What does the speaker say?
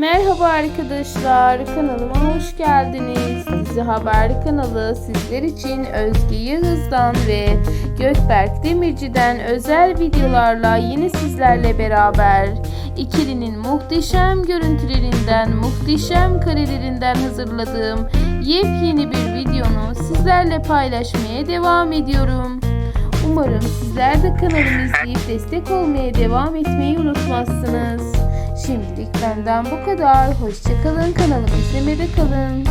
Merhaba arkadaşlar, kanalıma hoş geldiniz. Dizi Haber kanalı sizler için Özge Yağız'dan ve Gökberk Demirci'den özel videolarla yine sizlerle beraber ikilinin muhteşem görüntülerinden, muhteşem karelerinden hazırladığım yepyeni bir videonu sizlerle paylaşmaya devam ediyorum. Umarım sizler de kanalımı izleyip destek olmaya devam etmeyi unutmazsınız. Şimdilik benden bu kadar. Hoşçakalın kanalımı izlemede kalın.